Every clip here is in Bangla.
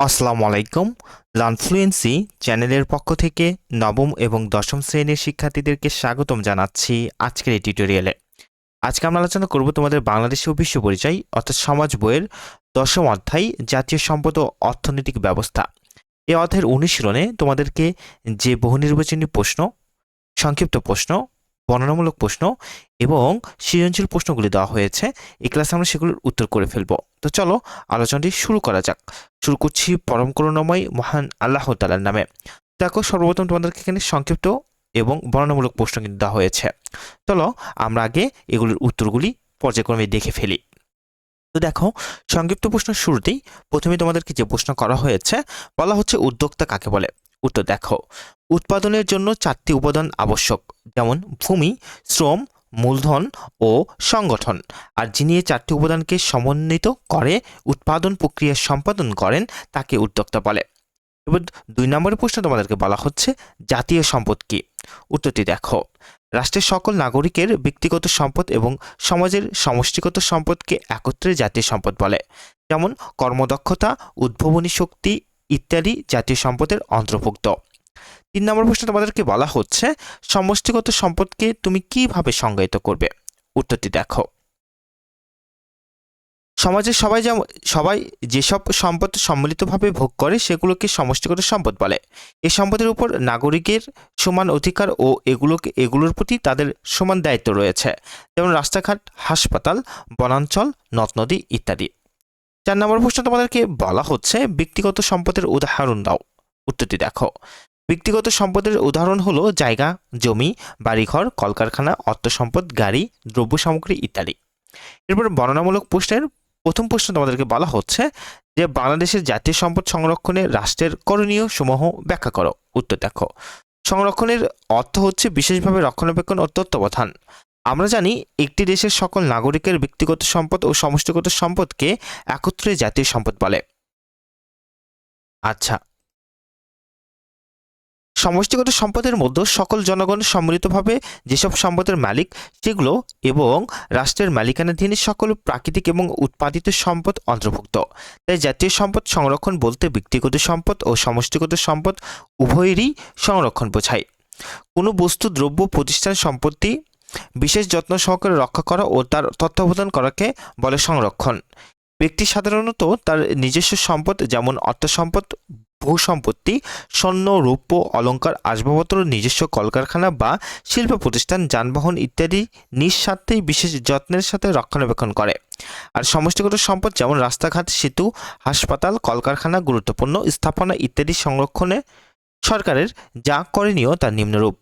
আসসালামু আলাইকুম। লানফ্লুয়েন্সি চ্যানেলের পক্ষ থেকে নবম এবং দশম শ্রেণির শিক্ষার্থীদেরকে স্বাগতম জানাচ্ছি আজকের এই টিউটোরিয়ালে। আজকে আমরা আলোচনা করব তোমাদের বাংলাদেশি ও বিশ্ব পরিচয়, অর্থাৎ সমাজ বইয়ের দশম অধ্যায়, জাতীয় সম্পদ ও অর্থনৈতিক ব্যবস্থা। এই অধ্যায়ের অনুশীলনে তোমাদেরকে যে বহু নির্বাচনী প্রশ্ন, সংক্ষিপ্ত প্রশ্ন বর্ণনামূলক প্রশ্ন এবং সৃজনশীল প্রশ্নগুলি দেওয়া হয়েছে। এই ক্লাসে আমরা সেগুলোর উত্তর করে ফেলব। তো চলো, আলোচনাটি শুরু করা যাক। শুরু করছি পরম করুণাময় মহান আল্লাহ তালার নামে। দেখো, সর্বপ্রথম তোমাদেরকে এখানে সংক্ষিপ্ত এবং বর্ণনামূলক প্রশ্ন কিন্তু দেওয়া হয়েছে। চলো, আমরা আগে এগুলির উত্তরগুলি পর্যায়ক্রমে দেখে ফেলি। তো দেখো, সংক্ষিপ্ত প্রশ্ন শুরুতেই প্রথমে তোমাদেরকে যে প্রশ্ন করা হয়েছে, বলা হচ্ছে উদ্যোক্তা কাকে বলে? উত্তর দেখো। উৎপাদনের জন্য চারটি উপাদান আবশ্যক, যেমন ভূমি, শ্রম, মূলধন ও সংগঠন। আর যিনি এই চারটি উপাদানকে সমন্বিত করে উৎপাদন প্রক্রিয়া সম্পাদন করেন, তাকে উদ্যোক্তা বলে। এবার দুই নম্বরের প্রশ্ন তোমাদেরকে বলা হচ্ছে, জাতীয় সম্পদ কি? উত্তরটি দেখো, রাষ্ট্রের সকল নাগরিকের ব্যক্তিগত সম্পদ এবং সমাজের সমষ্টিগত সম্পদকে একত্রে জাতীয় সম্পদ বলে। যেমন কর্মদক্ষতা, উদ্ভাবনী শক্তি ইত্যাদি জাতীয় সম্পদের অন্তর্ভুক্ত। তিন নম্বর প্রশ্ন তোমাদেরকে বলা হচ্ছে, সমষ্টিগত সম্পদকে তুমি কীভাবে সংজ্ঞায়িত করবে? উত্তরটি দেখো। সমাজের সবাই যেমন, সবাই যেসব সম্পদ সম্মিলিতভাবে ভোগ করে, সেগুলোকে সমষ্টিগত সম্পদ বলে। এই সম্পদের উপর নাগরিকের সমান অধিকার ও এগুলোকে, এগুলোর প্রতি তাদের সমান দায়িত্ব রয়েছে, যেমন রাস্তাঘাট, হাসপাতাল, বনাঞ্চল, নদ নদী ইত্যাদি। চার নম্বর প্রশ্ন তোমাদেরকে বলা হচ্ছে, ব্যক্তিগত সম্পদের উদাহরণ দাও। উত্তরটি দেখো। ব্যক্তিগত সম্পদের উদাহরণ হলো জায়গা, জমি, বাড়িঘর, কলকারখানা অর্থসম্পদ গাড়ি, দ্রব্য সামগ্রী ইত্যাদি। এরপর বর্ণনামূলক প্রশ্নের প্রথম প্রশ্ন তোমাদেরকে বলা হচ্ছে যে, বাংলাদেশের জাতীয় সম্পদ সংরক্ষণে রাষ্ট্রের করণীয় সমূহ ব্যাখ্যা করো। উত্তর দেখো। সংরক্ষণের অর্থ হচ্ছে বিশেষভাবে রক্ষণাবেক্ষণ ও তত্ত্বাবধান। আমরা জানি একটি দেশের সকল নাগরিকের ব্যক্তিগত সম্পদ ও সমষ্টিগত সম্পদকে একত্রে জাতীয় সম্পদ বলে। আচ্ছা সমষ্টিগত সম্পদের মধ্যে সকল জনগণ সম্মিলিতভাবে যেসব সম্পদের মালিক, সেগুলো এবং রাষ্ট্রের মালিকানাধীন সকল প্রাকৃতিক এবং উৎপাদিত সম্পদ অন্তর্ভুক্ত। তাই জাতীয় সম্পদ সংরক্ষণ বলতে ব্যক্তিগত সম্পদ ও সমষ্টিগত সম্পদ উভয়েরই সংরক্ষণ বোঝায়। কোনো বস্তু, দ্রব্য, প্রতিষ্ঠান, সম্পত্তি বিশেষ যত্ন সহকারে রক্ষা করা ও তার তত্ত্বাবধান করাকে বলে সংরক্ষণ। ব্যক্তি সাধারণত তার নিজস্ব সম্পদ যেমন অর্থ সম্পদ ভূ সম্পত্তি স্বর্ণ, রৌপ্য অলংকার আসবাবপত্র, নিজস্ব কলকারখানা বা শিল্প প্রতিষ্ঠান যানবাহন ইত্যাদি নিঃস্বার্থেই বিশেষ যত্নের সাথে রক্ষণাবেক্ষণ করে। আর সমষ্টিগত সম্পদ যেমন রাস্তাঘাট, সেতু, হাসপাতাল, কলকারখানা গুরুত্বপূর্ণ, স্থাপনা ইত্যাদি সংরক্ষণে সরকারের যা করণীয় তার নিম্নরূপ।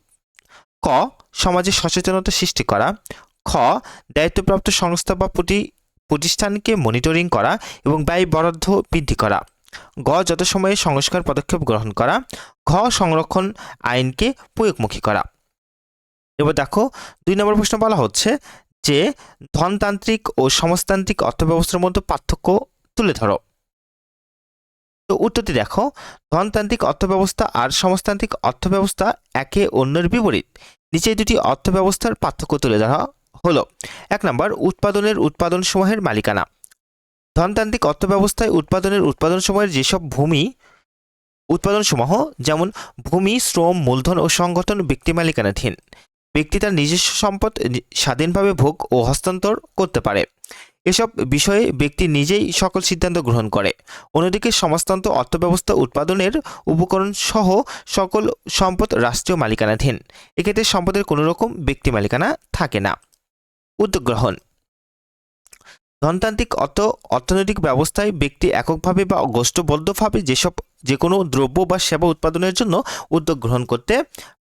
ক, সমাজে সচেতনতা সৃষ্টি করা। খ, দায়িত্বপ্রাপ্ত সংস্থা বা প্রতি- প্রতিষ্ঠানকে মনিটরিং করা এবং ব্যয় বরাদ্দ বৃদ্ধি করা। গ যত সময়ে সংস্কার পদক্ষেপ গ্রহণ করা। ঘ, সংরক্ষণ আইনকে প্রয়োগমুখী করা। এবার দেখো, দুই নম্বর প্রশ্ন বলা হচ্ছে যে, ধনতান্ত্রিক ও সমাজতান্ত্রিক অর্থব্যবস্থার মধ্যে পার্থক্য তুলে ধরো। তো উত্তরটি দেখো, ধনতান্ত্রিক অর্থব্যবস্থা আর সমাজতান্ত্রিক অর্থব্যবস্থা একে অন্যের বিপরীত। নিচে দুটি অর্থব্যবস্থার পার্থক্য তুলে ধরা হলো। এক নম্বর, উৎপাদনের উৎপাদন সমূহের মালিকানা। ধনতান্ত্রিক অর্থব্যবস্থায় উৎপাদনের উৎপাদন সময়ের যেসব ভূমি উৎপাদনসমূহ যেমন ভূমি, শ্রম, মূলধন ও সংগঠন ব্যক্তি মালিকানাধীন, ব্যক্তি তার নিজস্ব সম্পদ স্বাধীনভাবে ভোগ ও হস্তান্তর করতে পারে। এসব বিষয়ে ব্যক্তি নিজেই সকল সিদ্ধান্ত গ্রহণ করে। অন্যদিকে সমাজতন্ত্র অর্থব্যবস্থা উৎপাদনের উপকরণ সহ সকল সম্পদ রাষ্ট্রীয় মালিকানাধীন। এক্ষেত্রে সম্পদের কোনো রকম ব্যক্তি মালিকানা থাকে না। উদ্যোগ গ্রহণ ধনতান্ত্রিক অর্থ, অর্থনৈতিক ব্যবস্থায় ব্যক্তি এককভাবে বা গোষ্ঠবদ্ধভাবে যেসব যে কোনো দ্রব্য বা সেবা উৎপাদনের জন্য উদ্যোগ গ্রহণ করতে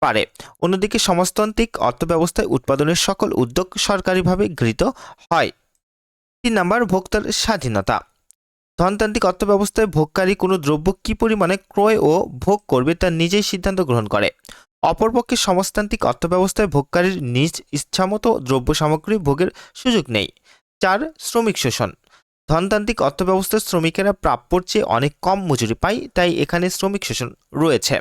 পারে। অন্যদিকে সমাজতান্ত্রিক অর্থব্যবস্থায় উৎপাদনের সকল উদ্যোগ সরকারিভাবে গৃহীত হয়। তিন নাম্বার, ভোক্তার স্বাধীনতা। ধনতান্ত্রিক অর্থব্যবস্থায় ভোগকারী কোনো দ্রব্য কী পরিমাণে ক্রয় ও ভোগ করবে তা নিজেই সিদ্ধান্ত গ্রহণ করে। অপরপক্ষে সমাজতান্ত্রিক অর্থব্যবস্থায় ভোগকারীর নিজ ইচ্ছামতো দ্রব্য সামগ্রী ভোগের সুযোগ নেই। চার শ্রমিক শোষণ। ধনতান্ত্রিক অর্থব্যবস্থার শ্রমিকেরা প্রাপ্যর চেয়ে অনেক কম মজুরি পায়, তাই এখানে শ্রমিক শোষণ রয়েছে।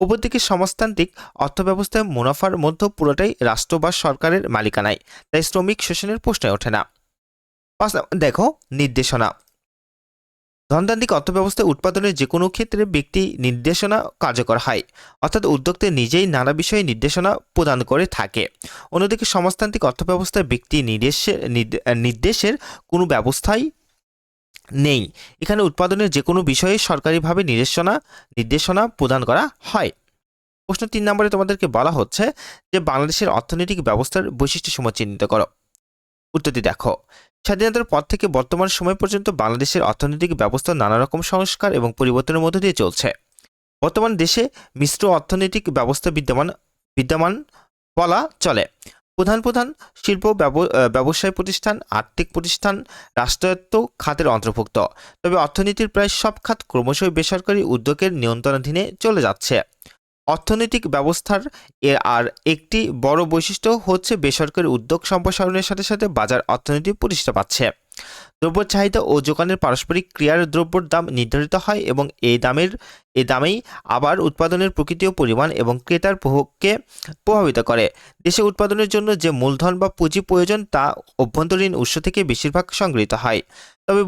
উপরদিকে সমাজতান্ত্রিক অর্থব্যবস্থায় মুনাফার মধ্যে পুরোটাই রাষ্ট্র বা সরকারের মালিকানায়, তাই শ্রমিক শোষণের প্রশ্নে ওঠে না। দেখো নির্দেশনা। ধনতান্ত্রিক অর্থব্যবস্থায় উৎপাদনের যে কোনো ক্ষেত্রে ব্যক্তি নির্দেশনা কার্যকর হয়, অর্থাৎ উদ্যোক্তা নিজেই নানা বিষয়ে নির্দেশনা প্রদান করে থাকে। অন্যদিকে সমাজতান্ত্রিক অর্থব্যবস্থায় ব্যক্তি নির্দেশের নির্দে- নির্দেশের কোনো ব্যবস্থাই নেই। এখানে উৎপাদনের যে কোনো বিষয়ে সরকারিভাবে নির্দেশনা নির্দেশনা প্রদান করা হয়। প্রশ্ন তিন নম্বরে তোমাদেরকে বলা হচ্ছে যে, বাংলাদেশের অর্থনৈতিক ব্যবস্থার বৈশিষ্ট্যসমূহ চিহ্নিত করো। উত্তরটি দেখো। স্বাধীনতার পর থেকে বর্তমান সময় পর্যন্ত বাংলাদেশের অর্থনৈতিক ব্যবস্থা নানা রকম সংস্কার এবং পরিবর্তনের মধ্য দিয়ে চলছে। বর্তমান দেশে মিশ্র অর্থনৈতিক ব্যবস্থা বিদ্যমান বিদ্যমান বলা চলে। প্রধান প্রধান শিল্প ব্যবসায় প্রতিষ্ঠান, আর্থিক প্রতিষ্ঠান, রাষ্ট্রায়ত্ত খাতের অন্তর্ভুক্ত। তবে অর্থনীতির প্রায় সব খাত ক্রমশই বেসরকারি উদ্যোগের নিয়ন্ত্রণাধীনে চলে যাচ্ছে। অর্থনৈতিক ব্যবস্থার এ আর একটি বড় বৈশিষ্ট্য হচ্ছে বেসরকারি উদ্যোগ সম্প্রসারণের সাথে সাথে বাজার অর্থনীতি প্রতিষ্ঠা পাচ্ছে। দ্রব্য চাহিদা ও যোগানের পারস্পরিক ক্রিয়ার দ্রব্যর দাম নির্ধারিত হয় এবং এই দামের এই দামেই আবার উৎপাদনের প্রকৃতি ও পরিমাণ এবং ক্রেতার ভোগকে প্রভাবিত করে। দেশে উৎপাদনের জন্য যে মূলধন বা পুঁজি প্রয়োজন তা অভ্যন্তরীণ উৎস থেকে বেশিরভাগ সংগৃহীত হয়। তবে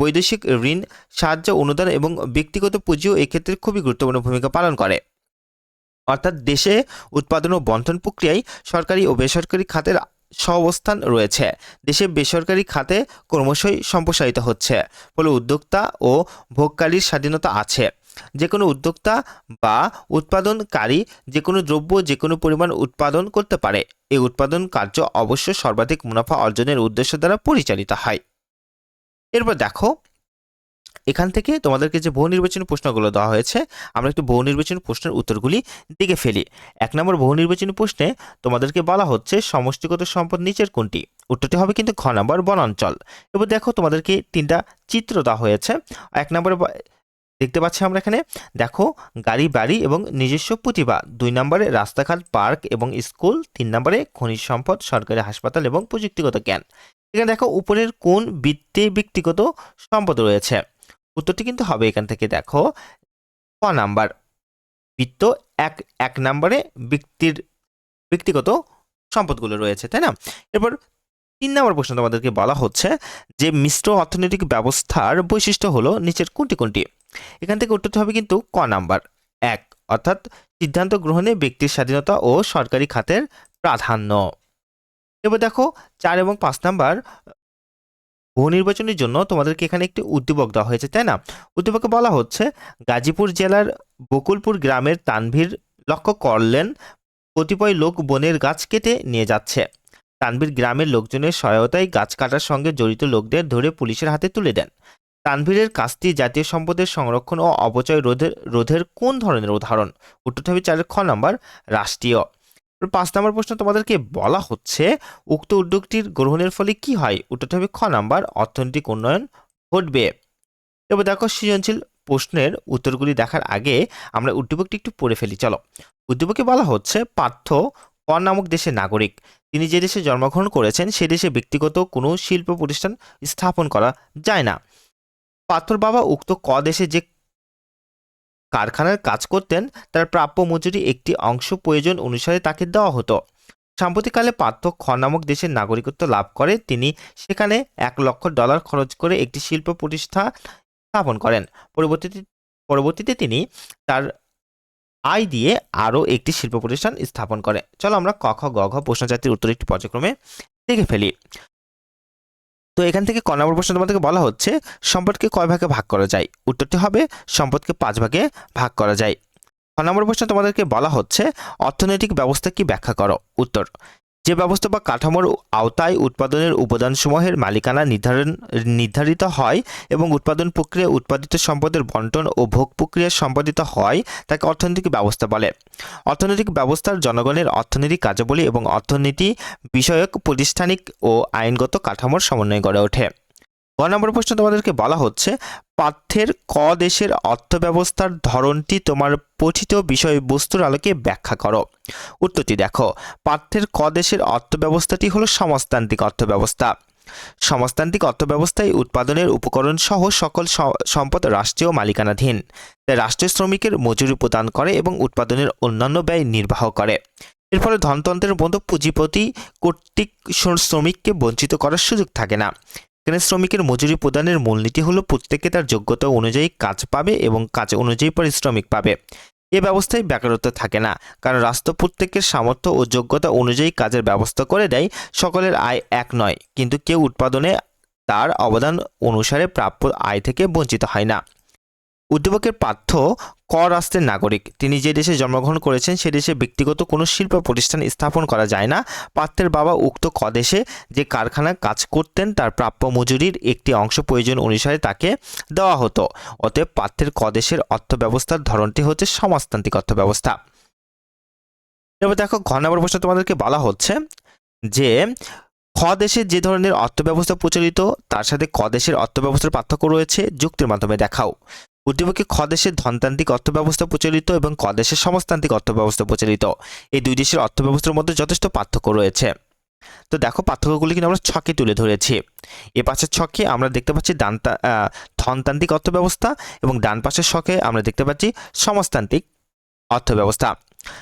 বৈদেশিক ঋণ, সাহায্য অনুদান এবং ব্যক্তিগত পুঁজিও এক্ষেত্রে খুবই গুরুত্বপূর্ণ ভূমিকা পালন করে। অর্থাৎ দেশে উৎপাদন ও বন্টন প্রক্রিয়ায় সরকারি ও বেসরকারি খাতের সহাবস্থান রয়েছে। দেশে বেসরকারি খাতে ক্রমশই সম্প্রসারিত হচ্ছে। ফলে উদ্যোক্তা ও ভোগকারীর স্বাধীনতা আছে। যে কোনো উদ্যোক্তা বা উৎপাদনকারী যে কোনো দ্রব্য যে কোনো পরিমাণ উৎপাদন করতে পারে। এই উৎপাদন কার্য অবশ্য সর্বাধিক মুনাফা অর্জনের উদ্দেশ্য দ্বারা পরিচালিত হয়। এরপর দেখো এখান থেকে তোমাদেরকে যে বহু নির্বাচনী প্রশ্নগুলো দেওয়া হয়েছে, আমরা একটু বহু নির্বাচনী প্রশ্নের উত্তরগুলি দেখে ফেলি। এক নম্বর বহু নির্বাচনী প্রশ্নে তোমাদেরকে বলা হচ্ছে সমষ্টিগত সম্পদ নিচের কোনটি? উত্তরটি হবে কিন্তু খ নম্বর বনাঞ্চল। এবার দেখো তোমাদেরকে তিনটা চিত্র দেওয়া হয়েছে। এক নম্বরে দেখতে পাচ্ছি আমরা এখানে, দেখো গাড়ি বাড়ি এবং নিজস্ব প্রতিভা। দুই নম্বরে রাস্তাঘাট, পার্ক এবং স্কুল। তিন নম্বরে খনিজ সম্পদ, সরকারি হাসপাতাল এবং প্রযুক্তিগত জ্ঞান। এখানে দেখো উপরের কোন বৃত্তে ব্যক্তিগত সম্পদ রয়েছে? উত্তরটি কিন্তু হবে এখান থেকে, দেখো। ক নাম্বার? বৃত্ত এক এক নম্বরে ব্যক্তির ব্যক্তিগত সম্পদগুলো রয়েছে, তাই না? এরপর তিন নম্বর প্রশ্ন তোমাদেরকে বলা হচ্ছে যে মিশ্র অর্থনৈতিক ব্যবস্থার বৈশিষ্ট্য হলো নিচের কোনটি কোনটি? এখান থেকে উত্তরটি হবে কিন্তু ক নাম্বার? এক, অর্থাৎ সিদ্ধান্ত গ্রহণে ব্যক্তির স্বাধীনতা ও সরকারি খাতের প্রাধান্য। এবার দেখো চার এবং পাঁচ নাম্বার বহু নির্বাচনের জন্য তোমাদেরকে এখানে একটি উদ্দীপক দেওয়া হয়েছে, তাই না? উদ্দীপকে বলা হচ্ছে, গাজীপুর জেলার বকুলপুর গ্রামের তানভীর লক্ষ্য করলেন, কতিপয় লোক বনের গাছ কেটে নিয়ে যাচ্ছে। তানভীর গ্রামের লোকজনের সহায়তায় গাছ কাটার সঙ্গে জড়িত লোকদের ধরে পুলিশের হাতে তুলে দেন। তানভীরের কাজটি জাতীয় সম্পদের সংরক্ষণ ও অপচয় রোধের রোধের কোন ধরনের উদাহরণ? উত্তর হবে চারের খ নম্বর, রাষ্ট্রীয়। পাঁচ নম্বর প্রশ্ন তোমাদেরকে বলা হচ্ছে, উক্ত উদ্যোগটির গ্রহণের ফলে কি হয়? উত্তরটি হবে খ নাম্বার, অর্থনৈতিক উন্নয়ন ঘটবে। এবার দেখো সৃজনশীল প্রশ্নের উত্তরগুলি দেখার আগে আমরা উদ্দীপকটি একটু পড়ে ফেলি, চলো। উদ্দীপকে বলা হচ্ছে পার্থ ক নামক দেশের নাগরিক। তিনি যে দেশে জন্মগ্রহণ করেছেন, সে দেশে ব্যক্তিগত কোনো শিল্প প্রতিষ্ঠান স্থাপন করা যায় না। পার্থর বাবা উক্ত ক দেশে যে কারখানার কাজ করতেন, তার প্রাপ্য মজুরি একটি অংশ প্রয়োজন অনুসারে তাকে দেওয়া হতো। সাম্প্রতিককালে পার্থ খ নামক দেশের নাগরিকত্ব লাভ করে, তিনি সেখানে এক লক্ষ ডলার খরচ করে একটি শিল্প প্রতিষ্ঠা স্থাপন করেন। পরবর্তীতে পরবর্তীতে তিনি তার আয় দিয়ে আরও একটি শিল্প প্রতিষ্ঠান স্থাপন করে চলো আমরা ক, খ, গ, ঘ প্রশ্নজাতির উত্তর একটি পর্যায়ক্রমে দেখে ফেলি। তো এখান থেকে ক নম্বর প্রশ্ন তোমাদেরকে বলা হচ্ছে, সম্পদকে কয় ভাগে ভাগ করা যায়? উত্তরটি হবে, সম্পদকে পাঁচ ভাগে ভাগ করা যায়। ক নম্বর প্রশ্ন তোমাদেরকে বলা হচ্ছে, অর্থনৈতিক ব্যবস্থা কি ব্যাখ্যা করো? উত্তর যে ব্যবস্থা বা কাঠামোর আওতায় উৎপাদনের উপাদানসমূহের মালিকানা নির্ধারণ, নির্ধারিত হয় এবং উৎপাদন প্রক্রিয়া উৎপাদিত সম্পদের বন্টন ও ভোগ প্রক্রিয়া সম্পাদিত হয়, তাকে অর্থনৈতিক ব্যবস্থা বলে। অর্থনৈতিক ব্যবস্থার জনগণের অর্থনৈতিক কার্যাবলী এবং অর্থনীতি বিষয়ক, প্রতিষ্ঠানিক ও আইনগত কাঠামোর সমন্বয় গড়ে ওঠে। গ নম্বর প্রশ্ন তোমাদেরকে বলা হচ্ছে পাঠ্যের ক দেশের অর্থব্যবস্থার ধরনটি তোমার পঠিত বিষয়বস্তুর আলোকে ব্যাখ্যা করো। উত্তরটি দেখো পাঠ্যের ক দেশের অর্থব্যবস্থাটি হলো সমাজতান্ত্রিক অর্থব্যবস্থা। সমাজতান্ত্রিক অর্থব্যবস্থায় উৎপাদনের উপকরণ সহ সকল সম্পদ রাষ্ট্রীয় মালিকানাধীন। তাই রাষ্ট্রীয় শ্রমিকের মজুরি প্রদান করে এবং উৎপাদনের অন্যান্য ব্যয় নির্বাহ করে। এর ফলে ধনতন্ত্রের মতো পুঁজিপতি কর্তৃক শ্রমিককে বঞ্চিত করার সুযোগ থাকে না। এখানে শ্রমিকের মজুরি প্রদানের মূলনীতি হলো প্রত্যেকে তার যোগ্যতা অনুযায়ী কাজ পাবে এবং কাজ অনুযায়ী পারিশ্রমিক পাবে। এ ব্যবস্থায় বেকারত্ব থাকে না, কারণ রাষ্ট্র প্রত্যেকের সামর্থ্য ও যোগ্যতা অনুযায়ী কাজের ব্যবস্থা করে দেয়, সকলের আয় এক নয়। কিন্তু কেউ উৎপাদনে তার অবদান অনুসারে প্রাপ্য আয় থেকে বঞ্চিত হয় না। উদ্যোগের পাঠ্য ক রাষ্ট্রের নাগরিক। তিনি যে দেশে জন্মগ্রহণ করেছেন, সে দেশে ব্যক্তিগত কোনো শিল্প প্রতিষ্ঠান স্থাপন করা যায় না। পাত্রের বাবা উক্ত ক দেশে যে কারখানায় কাজ করতেন, তার প্রাপ্য মজুরির একটি অংশ প্রয়োজন অনুসারে তাকে দেওয়া হতো। অতএব পাত্রের ক দেশের অর্থব্যবস্থার ধরনটি হচ্ছে সমাজতান্ত্রিক অর্থব্যবস্থা। এবার দেখো, ঘ নম্বর প্রশ্ন তোমাদেরকে বলা হচ্ছে যে, খ দেশে যে ধরনের অর্থব্যবস্থা প্রচলিত, তার সাথে ক দেশের অর্থব্যবস্থার পার্থক্য রয়েছে। যুক্তির মাধ্যমে দেখাও। উদ্দীপকে খদেশের ধনতান্ত্রিক অর্থব্যবস্থা প্রচলিত এবং কদেশের দেশের সমাজতান্ত্রিক অর্থব্যবস্থা প্রচলিত। এই দুই দেশের অর্থব্যবস্থার মধ্যে যথেষ্ট পার্থক্য রয়েছে। তো দেখো, পার্থক্যগুলি কিন্তু আমরা ছকে তুলে ধরেছি। এ পাশের ছকে আমরা দেখতে পাচ্ছি দানতা ধনতান্ত্রিক অর্থব্যবস্থা এবং ডান পাশের ছকে আমরা দেখতে পাচ্ছি সমাজতান্ত্রিক অর্থব্যবস্থা।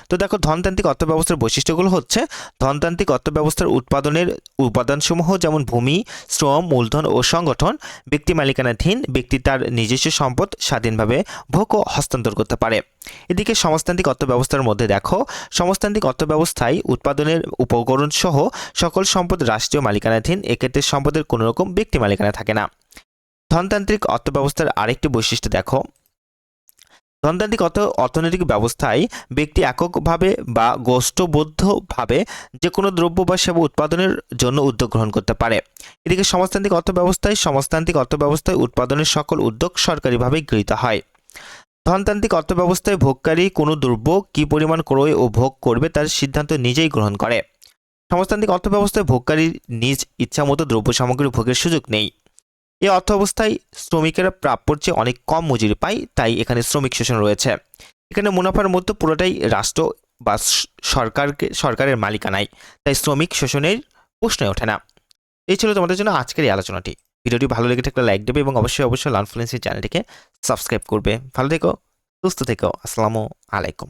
তো দেখো ধনতান্ত্রিক অর্থব্যবস্থার বৈশিষ্ট্যগুলো হচ্ছে, ধনতান্ত্রিক অর্থব্যবস্থার উৎপাদনের উপাদানসমূহ যেমন ভূমি, শ্রম, মূলধন ও সংগঠন, ব্যক্তি মালিকানাধীন, ব্যক্তি তার নিজস্ব সম্পদ স্বাধীনভাবে ভোগ ও হস্তান্তর করতে পারে। এদিকে সমাজতান্ত্রিক অর্থব্যবস্থার মধ্যে দেখো, সমাজতান্ত্রিক অর্থব্যবস্থায় উৎপাদনের উপকরণ সহ সকল সম্পদ রাষ্ট্রীয় মালিকানাধীন, এক্ষেত্রে সম্পদের কোনো রকম ব্যক্তি মালিকানা থাকে না। ধনতান্ত্রিক অর্থব্যবস্থার আরেকটি বৈশিষ্ট্য দেখো ধনতান্ত্রিক অর্থ অর্থনৈতিক ব্যবস্থায় ব্যক্তি এককভাবে বা গোষ্ঠবদ্ধভাবে যে কোনো দ্রব্য বা সেবা উৎপাদনের জন্য উদ্যোগ গ্রহণ করতে পারে। এদিকে সমাজতান্ত্রিক অর্থব্যবস্থায় সমাজতান্ত্রিক অর্থব্যবস্থায় উৎপাদনের সকল উদ্যোগ সরকারিভাবে গৃহীত হয়। ধনতান্ত্রিক অর্থব্যবস্থায় ভোগকারী কোনো দ্রব্য কী পরিমাণ ক্রয় ও ভোগ করবে তার সিদ্ধান্ত নিজেই গ্রহণ করে। সমাজতান্ত্রিক অর্থব্যবস্থায় ভোগকারী নিজ ইচ্ছামতো দ্রব্য সামগ্রী ভোগের সুযোগ নেই। এই অর্থ অবস্থায় শ্রমিকেরা প্রাপ্যর চেয়ে অনেক কম মজুরি পায়, তাই এখানে শ্রমিক শোষণ রয়েছে। এখানে মুনাফার মধ্যে পুরোটাই রাষ্ট্র বা সরকারকে, সরকারের মালিকানায়, তাই শ্রমিক শোষণের প্রশ্নই ওঠে না। এই ছিল তোমাদের জন্য আজকের এই আলোচনাটি। ভিডিওটি ভালো লেগে থাকলে লাইক দেবে এবং অবশ্যই অবশ্যই লার্ন ফ্লুয়েন্সি চ্যানেলটিকে সাবস্ক্রাইব করবে। ভালো থেকো, সুস্থ থেকো। আসসালামু আলাইকুম।